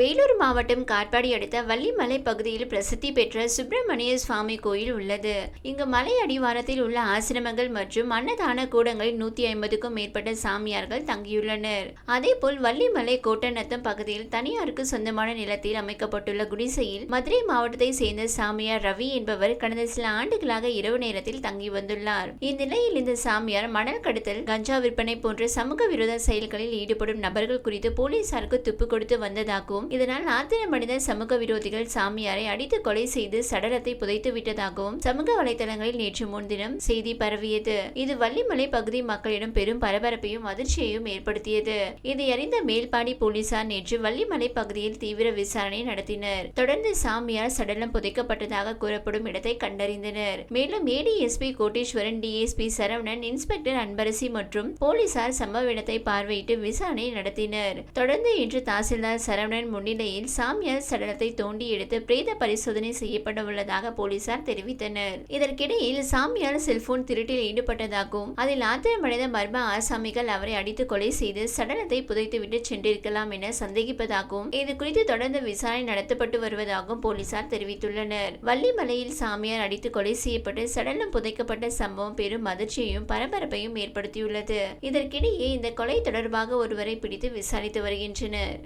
வேலூர் மாவட்டம் காட்பாடி அடுத்த வள்ளிமலை பகுதியில் பிரசித்தி பெற்ற சுப்பிரமணிய சுவாமி கோயில் உள்ளது. இங்கு மலை அடிவாரத்தில் உள்ள ஆசிரமங்கள் மற்றும் அன்னதான கூடங்களில் நூத்தி ஐம்பதுக்கும் மேற்பட்ட சாமியார்கள் தங்கியுள்ளனர். அதேபோல் வள்ளிமலை கோட்டநத்தம் பகுதியில் தனியாருக்கு சொந்தமான நிலத்தில் அமைக்கப்பட்டுள்ள குடிசையில் மதுரை மாவட்டத்தை சேர்ந்த சாமியார் ரவி என்பவர் கடந்த சில ஆண்டுகளாக இரவு நேரத்தில் தங்கி வந்துள்ளார். இந்நிலையில் இந்த சாமியார் மணல் கடத்தல் கஞ்சா விற்பனை போன்ற சமூக விரோத செயல்களில் ஈடுபடும் நபர்கள் குறித்து போலீசாருக்கு துப்பு கொடுத்து வந்ததாகவும் இதனால் ஆத்திரமடைந்த சமூக விரோதிகள் சாமியாரை அடித்து கொலை செய்து சடலத்தை புதைத்து விட்டதாகவும் சமூக வலைதளங்களில் நேற்று முன்தினம் செய்தி பரவியது. இது வள்ளிமலை பகுதி மக்களிடம் பெரும் பரபரப்பையும் அதிர்ச்சியையும் ஏற்படுத்தியது. இதை அறிந்த மேல்பாடி போலீசார் நேற்று வள்ளிமலை பகுதியில் தீவிர விசாரணை நடத்தினர். தொடர்ந்து சாமியார் சடலம் புதைக்கப்பட்டதாக கூறப்படும் இடத்தை கண்டறிந்தனர். மேலும் A D S P Kotteeswaran D S P Saravanan inspector Anbarasi மற்றும் போலீசார் சம்பவ இடத்தை பார்வையிட்டு விசாரணை நடத்தினர். தொடர்ந்து இன்று தாசில்தார் சரவணன் முன்னிலையில் சாமியார் சடலத்தை தோண்டி எடுத்து பிரேத பரிசோதனை செய்யப்பட உள்ளதாக போலீசார் தெரிவித்தனர். இதற்கிடையில் சாமியார் செல்போன் திருட்டில் ஈடுபட்டதாகவும் அதில் ஆத்திரமடைந்த மர்ம ஆசாமிகள் அவரை அடித்து கொலை செய்து சடலத்தை புதைத்துவிட்டு சென்றிருக்கலாம் என சந்தேகிப்பதாகவும் இது குறித்து தொடர்ந்து விசாரணை நடத்தப்பட்டு வருவதாகவும் போலீசார் தெரிவித்துள்ளனர். வள்ளிமலையில் சாமியார் அடித்து கொலை செய்யப்பட்டு சடலம் புதைக்கப்பட்ட சம்பவம் பெரும் அதிர்ச்சியையும் பரபரப்பையும் ஏற்படுத்தியுள்ளது. இதற்கிடையே இந்த கொலை தொடர்பாக ஒருவரை பிடித்து விசாரித்து வருகின்றனர்.